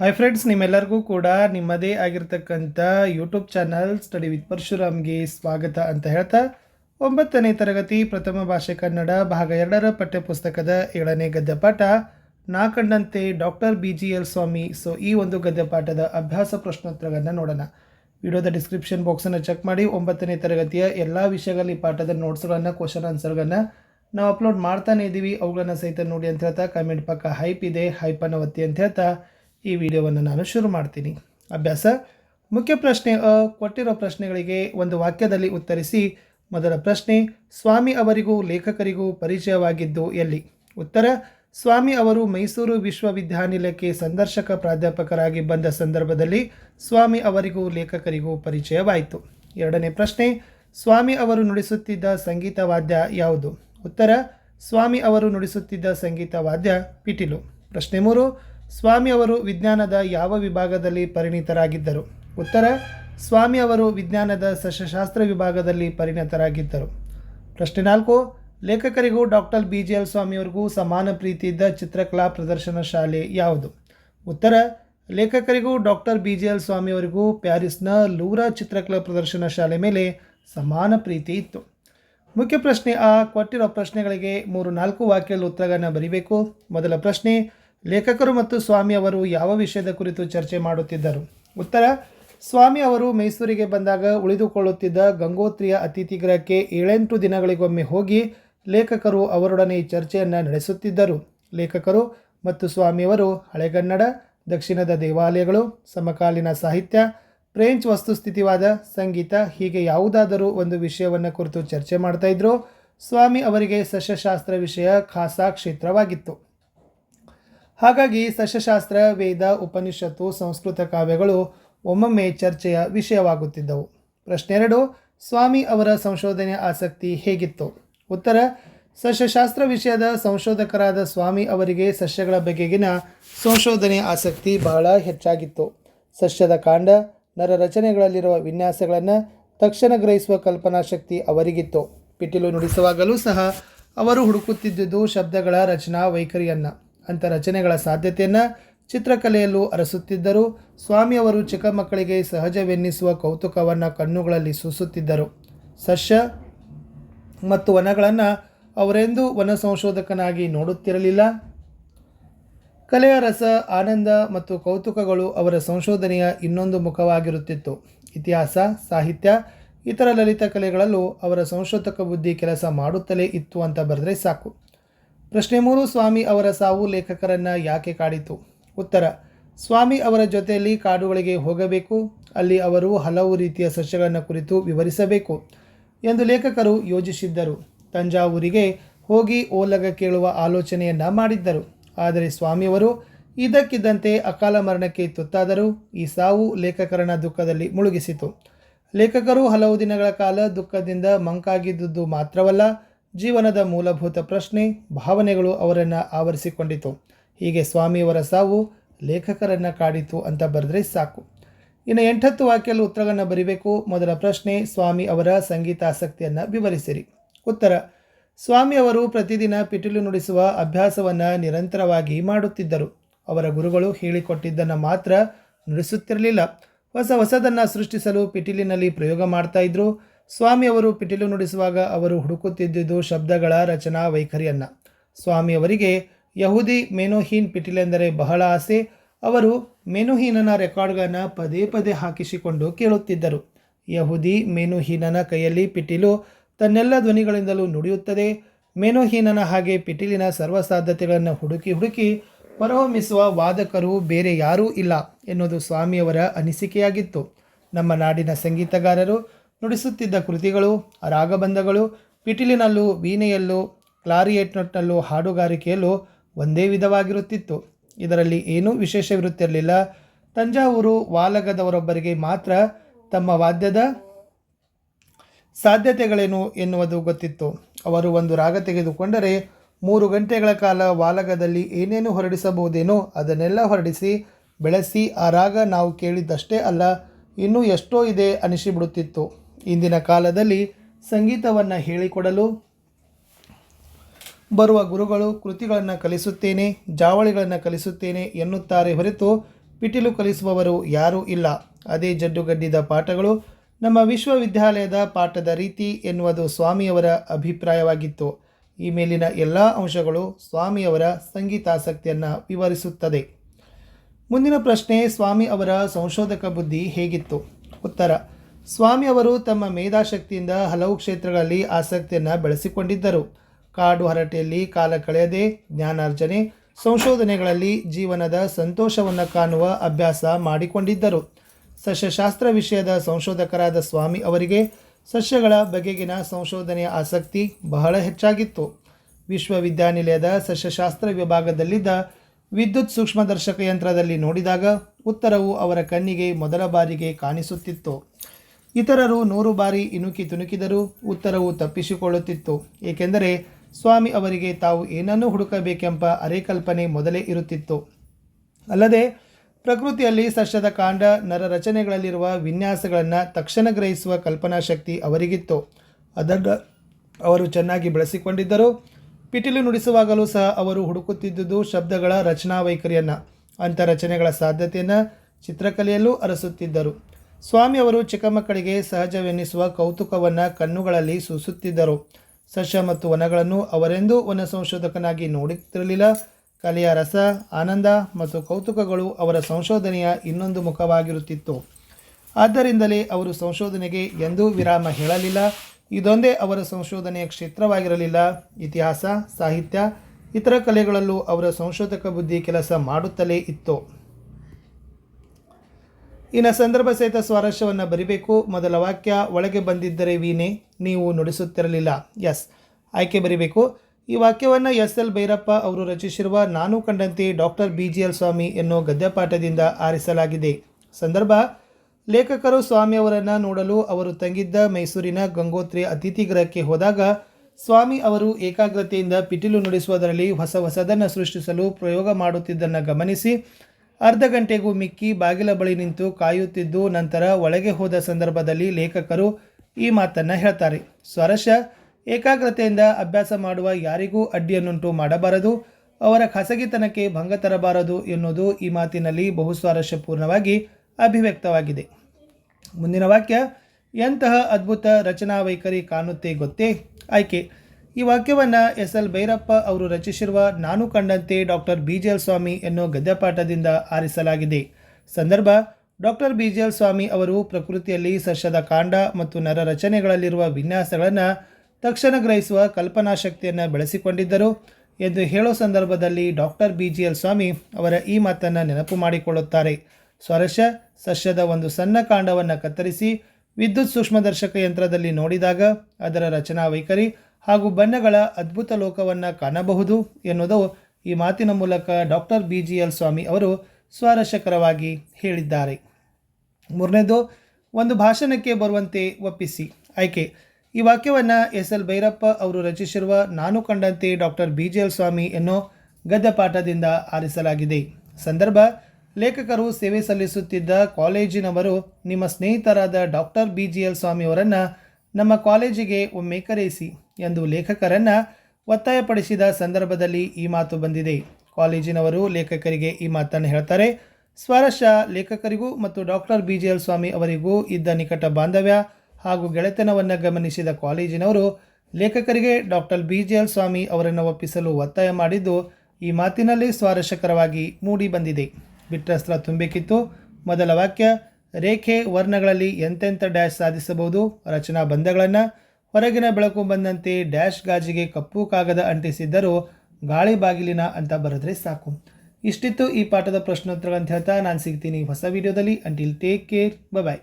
Hi friends ನಿಮ್ಮೆಲ್ಲರಿಗೂ ಕೂಡ ನಿಮ್ಮದೇ ಆಗಿರ್ತಕ್ಕಂಥ ಯೂಟ್ಯೂಬ್ ಚಾನಲ್ ಸ್ಟಡಿ ವಿತ್ ಪರಶುರಾಮ್ಗೆ ಸ್ವಾಗತ ಅಂತ ಹೇಳ್ತಾ, ಒಂಬತ್ತನೇ ತರಗತಿ ಪ್ರಥಮ ಭಾಷೆ ಕನ್ನಡ ಭಾಗ ಎರಡರ ಪಠ್ಯಪುಸ್ತಕದ ಏಳನೇ ಗದ್ಯಪಾಠ ನಾ ಕಂಡಂತೆ doctor B G L Swamy. So ಈ ಒಂದು ಗದ್ಯಪಾಠದ ಅಭ್ಯಾಸ ಪ್ರಶ್ನೋತ್ತರಗಳನ್ನು ನೋಡೋಣ. ವಿಡಿಯೋದ ಡಿಸ್ಕ್ರಿಪ್ಷನ್ ಬಾಕ್ಸನ್ನು ಚೆಕ್ ಮಾಡಿ ಒಂಬತ್ತನೇ ತರಗತಿಯ ಎಲ್ಲ ವಿಷಯಗಳಲ್ಲಿ ಪಾಠದ ನೋಟ್ಸ್ಗಳನ್ನು ಕ್ವಶನ್ ಆನ್ಸರ್ಗಳನ್ನು ನಾವು ಅಪ್ಲೋಡ್ ಮಾಡ್ತಾನೆ ಇದ್ದೀವಿ ಅವುಗಳನ್ನು ಸಹಿತ ನೋಡಿ ಅಂತ ಹೇಳ್ತಾ ಕಮೆಂಟ್ ಪಕ್ಕ ಹೈಪ್ ಇದೆ ಹೈಪನ್ನು ಒತ್ತಿ ಅಂತ ಹೇಳ್ತಾ ಈ ವಿಡಿಯೋವನ್ನು ನಾನು ಶುರು ಮಾಡ್ತೀನಿ. ಅಭ್ಯಾಸ. ಮುಖ್ಯ ಪ್ರಶ್ನೆ ಅ. ಕೊಟ್ಟಿರೋ ಪ್ರಶ್ನೆಗಳಿಗೆ ಒಂದು ವಾಕ್ಯದಲ್ಲಿ ಉತ್ತರಿಸಿ, ಮೊದಲ ಪ್ರಶ್ನೆ, ಸ್ವಾಮಿ ಅವರಿಗೂ ಲೇಖಕರಿಗೂ ಪರಿಚಯವಾಗಿದ್ದು ಎಲ್ಲಿ? ಉತ್ತರ, ಸ್ವಾಮಿ ಅವರು ಮೈಸೂರು ವಿಶ್ವವಿದ್ಯಾನಿಲಯಕ್ಕೆ ಸಂದರ್ಶಕ ಪ್ರಾಧ್ಯಾಪಕರಾಗಿ ಬಂದ ಸಂದರ್ಭದಲ್ಲಿ ಸ್ವಾಮಿ ಅವರಿಗೂ ಲೇಖಕರಿಗೂ ಪರಿಚಯವಾಯಿತು. ಎರಡನೇ ಪ್ರಶ್ನೆ, ಸ್ವಾಮಿ ಅವರು ನುಡಿಸುತ್ತಿದ್ದ ಸಂಗೀತ ವಾದ್ಯ ಯಾವುದು? ಉತ್ತರ, ಸ್ವಾಮಿ ಅವರು ನುಡಿಸುತ್ತಿದ್ದ ಸಂಗೀತ ವಾದ್ಯ ಪಿಟಿಲು. ಪ್ರಶ್ನೆ ಮೂರು ಸ್ವಾಮಿ ಅವರು ವಿಜ್ಞಾನದ ಯಾವ ವಿಭಾಗದಲ್ಲಿ ಪರಿಣಿತರಾಗಿದ್ದರು? ಉತ್ತರ, ಸ್ವಾಮಿ ಅವರು ವಿಜ್ಞಾನದ ಸಸ್ಯಶಾಸ್ತ್ರ ವಿಭಾಗದಲ್ಲಿ ಪರಿಣಿತರಾಗಿದ್ದರು. ಪ್ರಶ್ನೆ ನಾಲ್ಕು, ಲೇಖಕರಿಗೂ ಡಾಕ್ಟರ್ ಬಿ ಜಿ ಎಲ್ ಸ್ವಾಮಿಯವರಿಗೂ ಸಮಾನ ಪ್ರೀತಿ ಇದ್ದ ಚಿತ್ರಕಲಾ ಪ್ರದರ್ಶನ ಶಾಲೆ ಯಾವುದು? ಉತ್ತರ, ಲೇಖಕರಿಗೂ ಡಾಕ್ಟರ್ ಬಿ ಜಿ ಎಲ್ ಸ್ವಾಮಿಯವರಿಗೂ ಪ್ಯಾರಿಸ್ನ ಲೂರಾ ಚಿತ್ರಕಲಾ ಪ್ರದರ್ಶನ ಶಾಲೆ ಮೇಲೆ ಸಮಾನ ಪ್ರೀತಿ ಇತ್ತು. ಮುಖ್ಯ ಪ್ರಶ್ನೆ ಆ, ಕೊಟ್ಟಿರೋ ಪ್ರಶ್ನೆಗಳಿಗೆ ಮೂರು ನಾಲ್ಕು ವಾಕ್ಯಗಳು ಉತ್ತರಗಳನ್ನು ಬರೀಬೇಕು. ಮೊದಲ ಪ್ರಶ್ನೆ ಲೇಖಕರು ಮತ್ತು ಸ್ವಾಮಿ ಅವರು ಯಾವ ವಿಷಯದ ಕುರಿತು ಚರ್ಚೆ ಮಾಡುತ್ತಿದ್ದರು? ಉತ್ತರ, ಸ್ವಾಮಿ ಅವರು ಮೈಸೂರಿಗೆ ಬಂದಾಗ ಉಳಿದುಕೊಳ್ಳುತ್ತಿದ್ದ ಗಂಗೋತ್ರಿಯ ಅತಿಥಿ ಗೃಹಕ್ಕೆ ಏಳೆಂಟು ದಿನಗಳಿಗೊಮ್ಮೆ ಹೋಗಿ ಲೇಖಕರು ಅವರೊಡನೆ ಚರ್ಚೆಯನ್ನು ನಡೆಸುತ್ತಿದ್ದರು. ಲೇಖಕರು ಮತ್ತು ಸ್ವಾಮಿಯವರು ಹಳೆಗನ್ನಡ, ದಕ್ಷಿಣದ ದೇವಾಲಯಗಳು, ಸಮಕಾಲೀನ ಸಾಹಿತ್ಯ, ಫ್ರೆಂಚ್ ವಸ್ತುಸ್ಥಿತಿವಾದ ಸಂಗೀತ, ಹೀಗೆ ಯಾವುದಾದರೂ ಒಂದು ವಿಷಯವನ್ನು ಕುರಿತು ಚರ್ಚೆ ಮಾಡ್ತಾ ಇದ್ರು. ಸ್ವಾಮಿ ಅವರಿಗೆ ಸಸ್ಯಶಾಸ್ತ್ರ ವಿಷಯ ಖಾಸಾ ಕ್ಷೇತ್ರವಾಗಿತ್ತು. ಹಾಗಾಗಿ ಸಸ್ಯಶಾಸ್ತ್ರ, ವೇದ, ಉಪನಿಷತ್ತು, ಸಂಸ್ಕೃತ ಕಾವ್ಯಗಳು ಒಮ್ಮೊಮ್ಮೆ ಚರ್ಚೆಯ ವಿಷಯವಾಗುತ್ತಿದ್ದವು. ಪ್ರಶ್ನೆ ಎರಡು, ಸ್ವಾಮಿ ಅವರ ಸಂಶೋಧನೆ ಆಸಕ್ತಿ ಹೇಗಿತ್ತು? ಉತ್ತರ, ಸಸ್ಯಶಾಸ್ತ್ರ ವಿಷಯದ ಸಂಶೋಧಕರಾದ ಸ್ವಾಮಿ ಅವರಿಗೆ ಸಸ್ಯಗಳ ಬಗೆಗಿನ ಸಂಶೋಧನೆ ಆಸಕ್ತಿ ಬಹಳ ಹೆಚ್ಚಾಗಿತ್ತು. ಸಸ್ಯದ ಕಾಂಡ, ನರ ರಚನೆಗಳಲ್ಲಿರುವ ವಿನ್ಯಾಸಗಳನ್ನು ತಕ್ಷಣ ಗ್ರಹಿಸುವ ಕಲ್ಪನಾ ಶಕ್ತಿ ಅವರಿಗಿತ್ತು. ಪಿಟಿಲು ನುಡಿಸುವಾಗಲೂ ಸಹ ಅವರು ಹುಡುಕುತ್ತಿದ್ದುದು ಶಬ್ದಗಳ ರಚನಾ ವೈಖರಿಯನ್ನು. ಅಂಥ ರಚನೆಗಳ ಸಾಧ್ಯತೆಯನ್ನು ಚಿತ್ರಕಲೆಯಲ್ಲೂ ಅರಸುತ್ತಿದ್ದರು. ಸ್ವಾಮಿಯವರು ಚಿಕ್ಕ ಮಕ್ಕಳಿಗೆ ಸಹಜವೆನ್ನಿಸುವ ಕೌತುಕವನ್ನು ಕಣ್ಣುಗಳಲ್ಲಿ ಸೂಸುತ್ತಿದ್ದರು. ಸಸ್ಯ ಮತ್ತು ವನಗಳನ್ನು ಅವರೆಂದೂ ವನ ಸಂಶೋಧಕನಾಗಿ ನೋಡುತ್ತಿರಲಿಲ್ಲ. ಕಲೆಯ ರಸ, ಆನಂದ ಮತ್ತು ಕೌತುಕಗಳು ಅವರ ಸಂಶೋಧನೆಯ ಇನ್ನೊಂದು ಮುಖವಾಗಿರುತ್ತಿತ್ತು. ಇತಿಹಾಸ, ಸಾಹಿತ್ಯ, ಇತರ ಲಲಿತ ಕಲೆಗಳಲ್ಲೂ ಅವರ ಸಂಶೋಧಕ ಬುದ್ಧಿ ಕೆಲಸ ಮಾಡುತ್ತಲೇ ಇತ್ತು ಅಂತ ಬರೆದರೆ ಸಾಕು. ಪ್ರಶ್ನೆ ಮೂರು, ಸ್ವಾಮಿ ಅವರ ಸಾವು ಲೇಖಕರನ್ನು ಯಾಕೆ ಕಾಡಿತು? ಉತ್ತರ, ಸ್ವಾಮಿ ಅವರ ಜೊತೆಯಲ್ಲಿ ಕಾಡುಗಳಿಗೆ ಹೋಗಬೇಕು, ಅಲ್ಲಿ ಅವರು ಹಲವು ರೀತಿಯ ಸಸ್ಯಗಳನ್ನು ಕುರಿತು ವಿವರಿಸಬೇಕು ಎಂದು ಲೇಖಕರು ಯೋಜಿಸಿದ್ದರು. ತಂಜಾವೂರಿಗೆ ಹೋಗಿ ಓಲಗ ಕೇಳುವ ಆಲೋಚನೆಯನ್ನು ಮಾಡಿದ್ದರು. ಆದರೆ ಸ್ವಾಮಿಯವರು ಇದಕ್ಕಿದ್ದಂತೆ ಅಕಾಲ ಮರಣಕ್ಕೆ ತುತ್ತಾದರು ಈ ಸಾವು ಲೇಖಕರನ ದುಃಖದಲ್ಲಿ ಮುಳುಗಿಸಿತು. ಲೇಖಕರು ಹಲವು ದಿನಗಳ ಕಾಲ ದುಃಖದಿಂದ ಮಂಕಾಗಿದ್ದುದು ಮಾತ್ರವಲ್ಲ ಜೀವನದ ಮೂಲಭೂತ ಪ್ರಶ್ನೆ, ಭಾವನೆಗಳು ಅವರನ್ನು ಆವರಿಸಿಕೊಂಡಿತು. ಹೀಗೆ ಸ್ವಾಮಿಯವರ ಸಾವು ಲೇಖಕರನ್ನು ಕಾಡಿತು ಅಂತ ಬರೆದ್ರೆ ಸಾಕು. ಇನ್ನು ಎಂಟತ್ತು ವಾಕ್ಯಲ್ಲಿ ಉತ್ತರಗಳನ್ನು ಬರಿಬೇಕು. ಮೊದಲ ಪ್ರಶ್ನೆ, ಸ್ವಾಮಿ ಅವರ ಸಂಗೀತ ಆಸಕ್ತಿಯನ್ನು ವಿವರಿಸಿರಿ. ಉತ್ತರ, ಸ್ವಾಮಿ ಅವರು ಪ್ರತಿದಿನ ಪಿಟಿಲು ನುಡಿಸುವ ಅಭ್ಯಾಸವನ್ನು ನಿರಂತರವಾಗಿ ಮಾಡುತ್ತಿದ್ದರು. ಅವರ ಗುರುಗಳು ಹೇಳಿಕೊಟ್ಟಿದ್ದನ್ನು ಮಾತ್ರ ನುಡಿಸುತ್ತಿರಲಿಲ್ಲ. ಹೊಸ ಹೊಸದನ್ನು ಸೃಷ್ಟಿಸಲು ಪಿಟಿಲಿನಲ್ಲಿ ಪ್ರಯೋಗ ಮಾಡ್ತಾ ಇದ್ರು. ಸ್ವಾಮಿಯವರು ಪಿಟೀಲು ನುಡಿಸುವಾಗ ಅವರು ಹುಡುಕುತ್ತಿದ್ದುದು ಶಬ್ದಗಳ ರಚನಾ ವೈಖರಿಯನ್ನು. ಸ್ವಾಮಿಯವರಿಗೆ ಯಹೂದಿ ಮೆನೋಹೀನ್ ಪಿಟೀಲೆಂದರೆ ಬಹಳ ಆಸೆ. ಅವರು ಮೆನುಹೀನನ ರೆಕಾರ್ಡ್ಗಳನ್ನು ಪದೇ ಪದೇ ಹಾಕಿಸಿಕೊಂಡು ಕೇಳುತ್ತಿದ್ದರು. ಯಹೂದಿ ಮೆನುಹೀನನ ಕೈಯಲ್ಲಿ ಪಿಟೀಲು ತನ್ನೆಲ್ಲ ಧ್ವನಿಗಳಿಂದಲೂ ನುಡಿಯುತ್ತದೆ. ಮೆನುಹೀನನ ಹಾಗೆ ಪಿಟೀಲಿನ ಸರ್ವಸಾಧ್ಯತೆಗಳನ್ನು ಹುಡುಕಿ ಹುಡುಕಿ ಹೊರಹೊಮ್ಮಿಸುವ ವಾದಕರು ಬೇರೆ ಯಾರೂ ಇಲ್ಲ ಎನ್ನುವುದು ಸ್ವಾಮಿಯವರ ಅನಿಸಿಕೆಯಾಗಿತ್ತು. ನಮ್ಮ ನಾಡಿನ ಸಂಗೀತಗಾರರು ನುಡಿಸುತ್ತಿದ್ದ ಕೃತಿಗಳು, ರಾಗಬಂಧಗಳು, ಪಿಟಿಲಿನಲ್ಲೂ, ವೀಣೆಯಲ್ಲೂ, ಕ್ಲಾರಿಯೇಟ್ನಲ್ಲೂ, ಹಾಡುಗಾರಿಕೆಯಲ್ಲೂ ಒಂದೇ ವಿಧವಾಗಿರುತ್ತಿತ್ತು. ಇದರಲ್ಲಿ ಏನೂ ವಿಶೇಷವಿರುತ್ತಿರಲಿಲ್ಲ. ತಂಜಾವೂರು ವಾಲಗದವರೊಬ್ಬರಿಗೆ ಮಾತ್ರ ತಮ್ಮ ವಾದ್ಯದ ಸಾಧ್ಯತೆಗಳೇನು ಎನ್ನುವುದು ಗೊತ್ತಿತ್ತು. ಅವರು ಒಂದು ರಾಗ ತೆಗೆದುಕೊಂಡರೆ ಮೂರು ಗಂಟೆಗಳ ಕಾಲ ವಾಲಗದಲ್ಲಿ ಏನೇನು ಹೊರಡಿಸಬಹುದೇನೋ ಅದನ್ನೆಲ್ಲ ಹೊರಡಿಸಿ, ಬೆಳೆಸಿ, ಆ ರಾಗ ನಾವು ಕೇಳಿದ್ದಷ್ಟೇ ಅಲ್ಲ, ಇನ್ನೂ ಎಷ್ಟೋ ಇದೆ ಅನಿಸಿಬಿಡುತ್ತಿತ್ತು. ಇಂದಿನ ಕಾಲದಲ್ಲಿ ಸಂಗೀತವನ್ನು ಹೇಳಿಕೊಡಲು ಬರುವ ಗುರುಗಳು ಕೃತಿಗಳನ್ನು ಕಲಿಸುತ್ತೇನೆ, ಜಾವಳಿಗಳನ್ನು ಕಲಿಸುತ್ತೇನೆ ಎನ್ನುತ್ತಾರೆ ಹೊರತು ಪಿಟಿಲು ಕಲಿಸುವವರು ಯಾರೂ ಇಲ್ಲ. ಅದೇ ಜಡ್ಡುಗಡ್ಡಿದ ಪಾಠಗಳು ನಮ್ಮ ವಿಶ್ವವಿದ್ಯಾಲಯದ ಪಾಠದ ರೀತಿ ಎನ್ನುವುದು ಸ್ವಾಮಿಯವರ ಅಭಿಪ್ರಾಯವಾಗಿತ್ತು. ಈ ಮೇಲಿನ ಎಲ್ಲ ಅಂಶಗಳು ಸ್ವಾಮಿಯವರ ಸಂಗೀತಾಸಕ್ತಿಯನ್ನು ವಿವರಿಸುತ್ತದೆ. ಮುಂದಿನ ಪ್ರಶ್ನೆ, ಸ್ವಾಮಿ ಅವರ ಸಂಶೋಧಕ ಬುದ್ಧಿ ಹೇಗಿತ್ತು? ಉತ್ತರ ಸ್ವಾಮಿ ಅವರು ತಮ್ಮ ಮೇಧಾಶಕ್ತಿಯಿಂದ ಹಲವು ಕ್ಷೇತ್ರಗಳಲ್ಲಿ ಆಸಕ್ತಿಯನ್ನು ಬೆಳೆಸಿಕೊಂಡಿದ್ದರು. ಕಾಡು ಹರಟೆಯಲ್ಲಿ ಕಾಲ ಕಳೆಯದೆ ಜ್ಞಾನಾರ್ಜನೆ, ಸಂಶೋಧನೆಗಳಲ್ಲಿ ಜೀವನದ ಸಂತೋಷವನ್ನು ಕಾಣುವ ಅಭ್ಯಾಸ ಮಾಡಿಕೊಂಡಿದ್ದರು. ಸಸ್ಯಶಾಸ್ತ್ರ ವಿಷಯದ ಸಂಶೋಧಕರಾದ ಸ್ವಾಮಿ ಅವರಿಗೆ ಸಸ್ಯಗಳ ಬಗೆಗಿನ ಸಂಶೋಧನೆಯ ಆಸಕ್ತಿ ಬಹಳ ಹೆಚ್ಚಾಗಿತ್ತು. ವಿಶ್ವವಿದ್ಯಾನಿಲಯದ ಸಸ್ಯಶಾಸ್ತ್ರ ವಿಭಾಗದಲ್ಲಿದ್ದ ವಿದ್ಯುತ್ ಸೂಕ್ಷ್ಮದರ್ಶಕ ಯಂತ್ರದಲ್ಲಿ ನೋಡಿದಾಗ ಉತ್ತರವು ಅವರ ಕಣ್ಣಿಗೆ ಮೊದಲ ಬಾರಿಗೆ ಕಾಣಿಸುತ್ತಿತ್ತು. ಇತರರು ನೂರು ಬಾರಿ ಇಣುಕಿ ತುಣುಕಿದರೂ ಉತ್ತರವು ತಪ್ಪಿಸಿಕೊಳ್ಳುತ್ತಿತ್ತು. ಏಕೆಂದರೆ ಸ್ವಾಮಿ ಅವರಿಗೆ ತಾವು ಏನನ್ನು ಹುಡುಕಬೇಕೆಂಬ ಅರೆಕಲ್ಪನೆ ಮೊದಲೇ ಇರುತ್ತಿತ್ತು. ಅಲ್ಲದೆ ಪ್ರಕೃತಿಯಲ್ಲಿ ಸಸ್ಯದ ಕಾಂಡ, ನರ ರಚನೆಗಳಲ್ಲಿರುವ ವಿನ್ಯಾಸಗಳನ್ನು ತಕ್ಷಣ ಗ್ರಹಿಸುವ ಕಲ್ಪನಾ ಶಕ್ತಿ ಅವರಿಗಿತ್ತು. ಅದನ್ನು ಅವರು ಚೆನ್ನಾಗಿ ಬೆಳೆಸಿಕೊಂಡಿದ್ದರು. ಪಿಟಿಲು ನುಡಿಸುವಾಗಲೂ ಸಹ ಅವರು ಹುಡುಕುತ್ತಿದ್ದುದು ಶಬ್ದಗಳ ರಚನಾ ವೈಖರಿಯನ್ನು ಅಂಥ ರಚನೆಗಳ ಸಾಧ್ಯತೆಯನ್ನು ಚಿತ್ರಕಲೆಯಲ್ಲೂ ಅರಸುತ್ತಿದ್ದರು. ಸ್ವಾಮಿ ಅವರು ಚಿಕ್ಕ ಮಕ್ಕಳಿಗೆ ಸಹಜವೆನ್ನಿಸುವ ಕೌತುಕವನ್ನು ಕಣ್ಣುಗಳಲ್ಲಿ ಸೂಸುತ್ತಿದ್ದರು. ಸಸ್ಯ ಮತ್ತು ವನಗಳನ್ನು ಅವರೆಂದೂ ವನ ಸಂಶೋಧಕನಾಗಿ ನೋಡುತ್ತಿರಲಿಲ್ಲ. ಕಲೆಯ ರಸ, ಆನಂದ ಮತ್ತು ಕೌತುಕಗಳು ಅವರ ಸಂಶೋಧನೆಯ ಇನ್ನೊಂದು ಮುಖವಾಗಿರುತ್ತಿತ್ತು. ಆದ್ದರಿಂದಲೇ ಅವರು ಸಂಶೋಧನೆಗೆ ಎಂದೂ ವಿರಾಮ ಹೇಳಲಿಲ್ಲ. ಇದೊಂದೇ ಅವರ ಸಂಶೋಧನೆಯ ಕ್ಷೇತ್ರವಾಗಿರಲಿಲ್ಲ. ಇತಿಹಾಸ, ಸಾಹಿತ್ಯ, ಇತರ ಕಲೆಗಳಲ್ಲೂ ಅವರ ಸಂಶೋಧಕ ಬುದ್ಧಿ ಕೆಲಸ ಮಾಡುತ್ತಲೇ ಇತ್ತು. ಇನ್ನು ಸಂದರ್ಭ ಸಹಿತ ಸ್ವಾರಸ್ಯವನ್ನು ಬರಿಬೇಕು. ಮೊದಲ ವಾಕ್ಯ, ಒಳಗೆ ಬಂದಿದ್ದರೆ ವೀಣೆ, ನೀವು ನುಡಿಸುತ್ತಿರಲಿಲ್ಲ. ಎಸ್. ಆಯ್ಕೆ ಬರಿಬೇಕು. ಈ ವಾಕ್ಯವನ್ನು ಎಸ್ ಎಲ್ ಭೈರಪ್ಪ ಅವರು ರಚಿಸಿರುವ ನಾನು ಕಂಡಂತೆ doctor B G L Swamy ಎನ್ನುವ ಗದ್ಯಪಾಠದಿಂದ ಆರಿಸಲಾಗಿದೆ. ಸಂದರ್ಭ, ಲೇಖಕರು ಸ್ವಾಮಿಯವರನ್ನು ನೋಡಲು ಅವರು ತಂಗಿದ್ದ ಮೈಸೂರಿನ ಗಂಗೋತ್ರಿ ಅತಿಥಿ ಗೃಹಕ್ಕೆ ಹೋದಾಗ ಸ್ವಾಮಿ ಅವರು ಏಕಾಗ್ರತೆಯಿಂದ ಪಿಟೀಲು ನುಡಿಸುವುದರಲ್ಲಿ ಹೊಸ ಹೊಸದನ್ನು ಸೃಷ್ಟಿಸಲು ಪ್ರಯೋಗ ಮಾಡುತ್ತಿದ್ದನ್ನು ಗಮನಿಸಿ ಅರ್ಧ ಗಂಟೆಗೂ ಮಿಕ್ಕಿ ಬಾಗಿಲ ಬಳಿ ನಿಂತು ಕಾಯುತ್ತಿದ್ದು ನಂತರ ಒಳಗೆ ಹೋದ ಸಂದರ್ಭದಲ್ಲಿ ಲೇಖಕರು ಈ ಮಾತನ್ನು ಹೇಳ್ತಾರೆ. ಸ್ವರಶ, ಏಕಾಗ್ರತೆಯಿಂದ ಅಭ್ಯಾಸ ಮಾಡುವ ಯಾರಿಗೂ ಅಡ್ಡಿಯನ್ನುಂಟು ಮಾಡಬಾರದು. ಅವರ ಖಾಸಗಿತನಕ್ಕೆ ಭಂಗ ತರಬಾರದು ಎನ್ನುವುದು ಈ ಮಾತಿನಲ್ಲಿ ಬಹು ಸ್ವಾರಸ್ಯಪೂರ್ಣವಾಗಿ ಅಭಿವ್ಯಕ್ತವಾಗಿದೆ. ಮುಂದಿನ ವಾಕ್ಯ, ಎಂತಹ ಅದ್ಭುತ ರಚನಾ ವೈಖರಿ ಕಾಣುತ್ತೆ ಗೊತ್ತೇ? ಆಯ್ಕೆ. ಈ ವಾಕ್ಯವನ್ನು ಎಸ್ ಎಲ್ ಭೈರಪ್ಪ ಅವರು ರಚಿಸಿರುವ ನಾನು ಕಂಡಂತೆ doctor B G L Swamy ಎನ್ನುವ ಗದ್ಯಪಾಠದಿಂದ ಆರಿಸಲಾಗಿದೆ. ಸಂದರ್ಭ, doctor B G L Swamy ಅವರು ಪ್ರಕೃತಿಯಲ್ಲಿ ಸಸ್ಯದ ಕಾಂಡ ಮತ್ತು ನರ ರಚನೆಗಳಲ್ಲಿರುವ ವಿನ್ಯಾಸಗಳನ್ನು ತಕ್ಷಣ ಗ್ರಹಿಸುವ ಕಲ್ಪನಾ ಶಕ್ತಿಯನ್ನು ಬೆಳೆಸಿಕೊಂಡಿದ್ದರು ಎಂದು ಹೇಳೋ ಸಂದರ್ಭದಲ್ಲಿ doctor B G L Swamy ಅವರ ಈ ಮಾತನ್ನು ನೆನಪು ಮಾಡಿಕೊಳ್ಳುತ್ತಾರೆ. ಸ್ವರಶ ಸಸ್ಯದ ಒಂದು ಸಣ್ಣ ಕಾಂಡವನ್ನು ಕತ್ತರಿಸಿ ವಿದ್ಯುತ್ ಸೂಕ್ಷ್ಮದರ್ಶಕ ಯಂತ್ರದಲ್ಲಿ ನೋಡಿದಾಗ ಅದರ ರಚನಾ ವೈಖರಿ ಹಾಗೂ ಬಣ್ಣಗಳ ಅದ್ಭುತ ಲೋಕವನ್ನು ಕಾಣಬಹುದು ಎನ್ನುವುದು ಈ ಮಾತಿನ ಮೂಲಕ doctor B G L Swamy ಅವರು ಸ್ವಾರಸ್ಯಕರವಾಗಿ ಹೇಳಿದ್ದಾರೆ. ಮೂರನೇದು, ಒಂದು ಭಾಷಣಕ್ಕೆ ಬರುವಂತೆ ಒಪ್ಪಿಸಿ. ಆಯ್ಕೆ, ಈ ವಾಕ್ಯವನ್ನು ಎಸ್. ಎಲ್. ಭೈರಪ್ಪ ಅವರು ರಚಿಸಿರುವ ನಾನು ಕಂಡಂತೆ doctor B G L Swamy ಎನ್ನೋ ಗದ್ಯಪಾಠದಿಂದ ಆರಿಸಲಾಗಿದೆ. ಸಂದರ್ಭ, ಲೇಖಕರು ಸೇವೆ ಸಲ್ಲಿಸುತ್ತಿದ್ದ ಕಾಲೇಜಿನವರು ನಿಮ್ಮ ಸ್ನೇಹಿತರಾದ ಡಾಕ್ಟರ್ ಬಿ ಜಿ ಎಲ್ ಸ್ವಾಮಿಯವರನ್ನು ನಮ್ಮ ಕಾಲೇಜಿಗೆ ಒಮ್ಮೆ ಕರೆಯಿಸಿ ಎಂದು ಲೇಖಕರನ್ನು ಒತ್ತಾಯಪಡಿಸಿದ ಸಂದರ್ಭದಲ್ಲಿ ಈ ಮಾತು ಬಂದಿದೆ. ಕಾಲೇಜಿನವರು ಲೇಖಕರಿಗೆ ಈ ಮಾತನ್ನು ಹೇಳ್ತಾರೆ. ಸ್ವಾರಸ್ಯ ಲೇಖಕರಿಗೂ ಮತ್ತು doctor B G L Swamy ಅವರಿಗೂ ಇದ್ದ ನಿಕಟ ಬಾಂಧವ್ಯ ಹಾಗೂ ಗೆಳೆತನವನ್ನು ಗಮನಿಸಿದ ಕಾಲೇಜಿನವರು ಲೇಖಕರಿಗೆ doctor B G L Swamy ಅವರನ್ನು ಒಪ್ಪಿಸಲು ಒತ್ತಾಯ ಮಾಡಿದ್ದು ಈ ಮಾತಿನಲ್ಲಿ ಸ್ವಾರಸ್ಯಕರವಾಗಿ ಮೂಡಿ ಬಂದಿದೆ. ಬಿಟ್ಟಸ್ತ್ರ ತುಂಬಿಕಿತ್ತು. ಮೊದಲ ವಾಕ್ಯ, ರೇಖೆ ವರ್ಣಗಳಲ್ಲಿ ಎಂತೆಂಥ ಡ್ಯಾಶ್ ಸಾಧಿಸಬಹುದು? ರಚನಾ ಬಂಧಗಳನ್ನು ಹೊರಗಿನ ಬೆಳಕು ಬಂದಂತೆ ಡ್ಯಾಶ್ ಗಾಜಿಗೆ ಕಪ್ಪು ಕಾಗದ ಅಂಟಿಸಿದ್ದರೂ ಗಾಳಿ ಬಾಗಿಲಿನ ಅಂತ ಬರೆದ್ರೆ ಸಾಕು. ಇಷ್ಟಿತ್ತು ಈ ಪಾಠದ ಪ್ರಶ್ನೋತ್ತರ ಅಂತ ಹೇಳ್ತಾ ನಾನು ಸಿಗ್ತೀನಿ. ಹೊಸ ವಿಡಿಯೋದಲ್ಲಿ ಅಂಟಿಲ್ ಟೇಕ್ ಕೇರ್ ಬಾಯ್